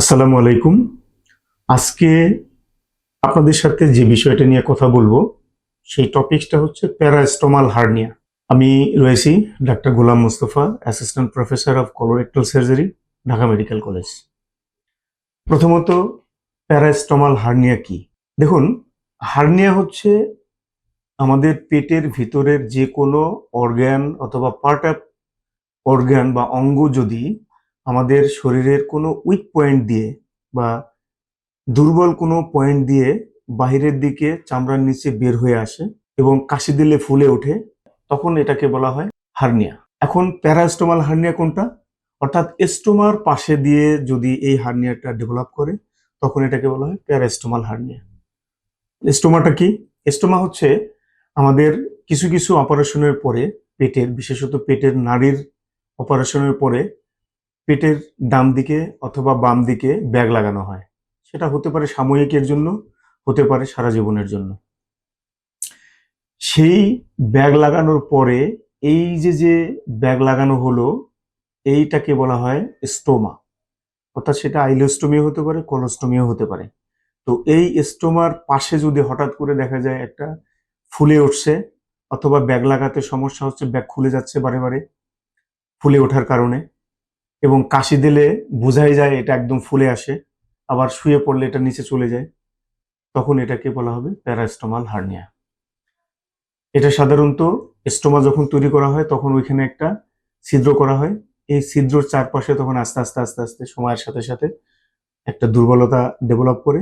আসসালামু আলাইকুম। আজকে আপনাদের সাথে যে বিষয়টা নিয়ে কথা বলব, সেই টপিকটা হচ্ছে প্যারাস্টোমাল হার্নিয়া। আমি রয়েছি doctor Golam Mustafa, assistant professor of colorectal surgery, Dhaka medical college. প্রথমত, প্যারাস্টোমাল হার্নিয়া কি? দেখুন, হার্নিয়া হচ্ছে আমাদের পেটের ভিতরের যে কোনো অর্গ্যান অথবা পার্ট অফ অর্গ্যান বা অঙ্গ যদি আমাদের শরীরের কোনো উইক পয়েন্ট দিয়ে বা দুর্বল কোনো পয়েন্ট দিয়ে বাহিরের দিকে চামড়ার নিচে বের হয়ে আসে এবং কাশি দিলে ফুলে ওঠে, তখন এটাকে বলা হয় হার্নিয়া। এখন প্যারাস্টোমাল হার্নিয়া কোনটা? অর্থাৎ এস্টোমার পাশে দিয়ে যদি এই হার্নিয়াটা ডেভেলপ করে, তখন এটাকে বলা হয় প্যারাস্টোমাল হার্নিয়া। এস্টোমাটা কি? এস্টোমা হচ্ছে আমাদের কিছু কিছু অপারেশনের পরে, পেটের, বিশেষত পেটের নাড়ির অপারেশনের পরে পেটের ডান দিকে অথবা বাম দিকে ব্যাগ লাগানো হয়। সেটা হতে পারে সাময়িকের জন্য, হতে পারে সারা জীবনের জন্য। সেই ব্যাগ লাগানোর পরে এই যে যে ব্যাগ লাগানো হলো, এইটাকে বলা হয় স্টোমা। অর্থাৎ সেটা আইলোস্টোমিও হতে পারে, কলোস্টোমিও হতে পারে। তো এই স্টোমার পাশে যদি হঠাৎ করে দেখা যায় একটা ফুলে উঠছে, অথবা ব্যাগ লাগাতে সমস্যা হচ্ছে, ব্যাগ খুলে যাচ্ছে বারে বারে, ফুলে ওঠার কারণে এবং কাশি দিলে বোঝাই যায় এটা একদম ফুলে আসে, আবার শুয়ে পড়লে এটা নিচে চলে যায়। তখন এটাকে বলা হবে প্যারাস্টোমাল হার্নিয়া। এটা সাধারণত স্টোমা যখন তৈরি করা হয়, তখন ওইখানে একটা ছিদ্র করা হয়। এই ছিদ্রর চারপাশে তখন আস্তে আস্তে আস্তে আস্তে সময়ের সাথে সাথে একটা দুর্বলতা ডেভেলপ করে,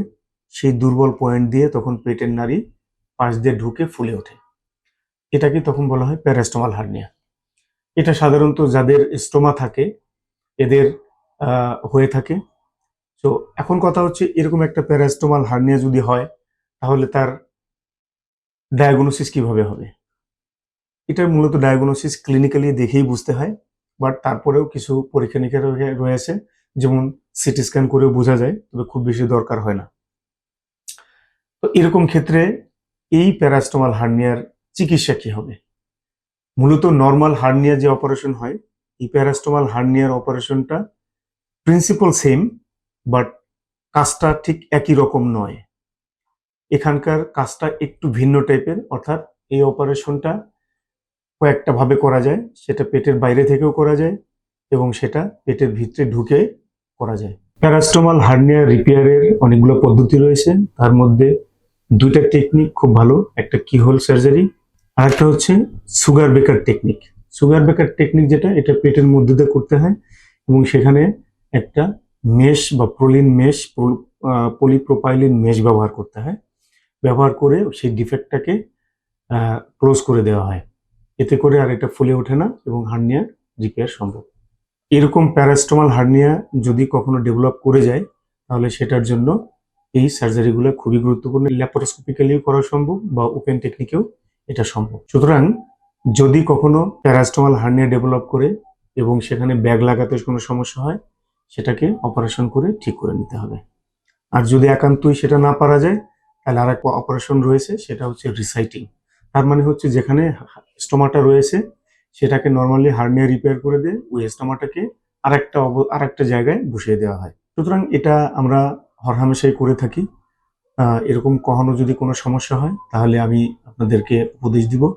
সেই দুর্বল পয়েন্ট দিয়ে তখন পেটের নারী পাশ দিয়ে ঢুকে ফুলে ওঠে। এটাকে তখন বলা হয় প্যারাস্টোমাল হার্নিয়া। এটা সাধারণত যাদের স্টোমা থাকে এদের হয়ে থাকে। তো এখন কথা হচ্ছে এরকম একটা প্যারাস্টোমাল হার্নিয়া যদি হয়, তাহলে তার ডায়াগনোসিস কীভাবে হবে? এটা মূলত ডায়াগনোসিস ক্লিনিক্যালি দেখেই বুঝতে হয়, বাট তারপরেও কিছু পরীক্ষা নিরীক্ষা রয়ে- রয়েছে, যেমন সিটি স্ক্যান করেও বোঝা যায়, তবে খুব বেশি দরকার হয় না। তো এরকম ক্ষেত্রে এই প্যারাস্টোমাল হার্নিয়ার চিকিৎসা কি হবে? মূলত নর্মাল হার্নিয়া যে অপারেশন হয় এই প্যারাস্টোমাল হার্নিয়ার অপারেশনটা প্রিন্সিপাল সেম, বাট কাজটা ঠিক একই রকম নয়। এখানকার কাজটা একটু ভিন্ন টাইপের, অর্থাৎ এই অপারেশনটা কয়েকটা ভাবে করা যায়। সেটা পেটের বাইরে থেকেও করা যায় এবং সেটা পেটের ভিতরে ঢুকে করা যায়। প্যারাস্টোমাল হার্নিয়া রিপেয়ারের অনেকগুলো পদ্ধতি রয়েছে। তার মধ্যে দুইটা টেকনিক খুব ভালো, একটা কিহোল সার্জারি আর একটা হচ্ছে সুগার বেকার টেকনিক। সুগার বেকার টেকনিক যেটা, এটা পেটের মধ্যে দিয়ে করতে হয় এবং সেখানে একটা মেশ বা প্রোলিন মেশ পলিপ্রোপাইলিন মেশ ব্যবহার করতে হয়। ব্যবহার করে সেই ডিফেক্টটাকে ক্লোজ করে দেওয়া হয়। এতে করে আর এটা ফুলে ওঠে না এবং হার্নিয়া রিপেয়ার সম্ভব। এরকম প্যারাস্টোমাল হার্নিয়া যদি কখনো ডেভেলপ করে যায়, তাহলে সেটার জন্য এই সার্জারিগুলো খুবই গুরুত্বপূর্ণ। ল্যাপারোস্কোপিক্যালিও করা সম্ভব বা ওপেন টেকনিকেও এটা সম্ভব। সুতরাং যদি কখনো প্যারাস্টোমাল হার্নিয়া ডেভেলপ করে এবং সেখানে ব্যাগ লাগাতে কোনো সমস্যা হয়, সেটাকে অপারেশন করে ঠিক করে নিতে হবে। আর যদি একান্তই সেটা না পারা যায়, তাহলে আর একটা অপারেশন রয়েছে, সেটা হচ্ছে রিসাইটিং। তার মানে হচ্ছে যেখানে স্টোমাটা রয়েছে, সেটাকে নর্মালি হার্নিয়া রিপেয়ার করে দিয়ে ওই স্টোমাটাকে আর একটা অব- আরেকটা জায়গায় বসিয়ে দেওয়া হয়। সুতরাং এটা আমরা হরহামেশাই করে থাকি। এরকম কখনো যদি কোনো সমস্যা হয়, তাহলে আমি আপনাদেরকে উপদেশ দিব।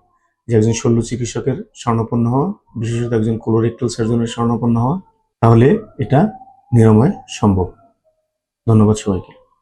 যে একজন শল্য চিকিৎসকের স্বর্ণপন্ন হওয়া, বিশেষত একজন কোলোরেক্টাল সার্জনের স্বর্ণপন্ন হওয়া, তাহলে এটা নিরাময় সম্ভব। ধন্যবাদ সবাইকে।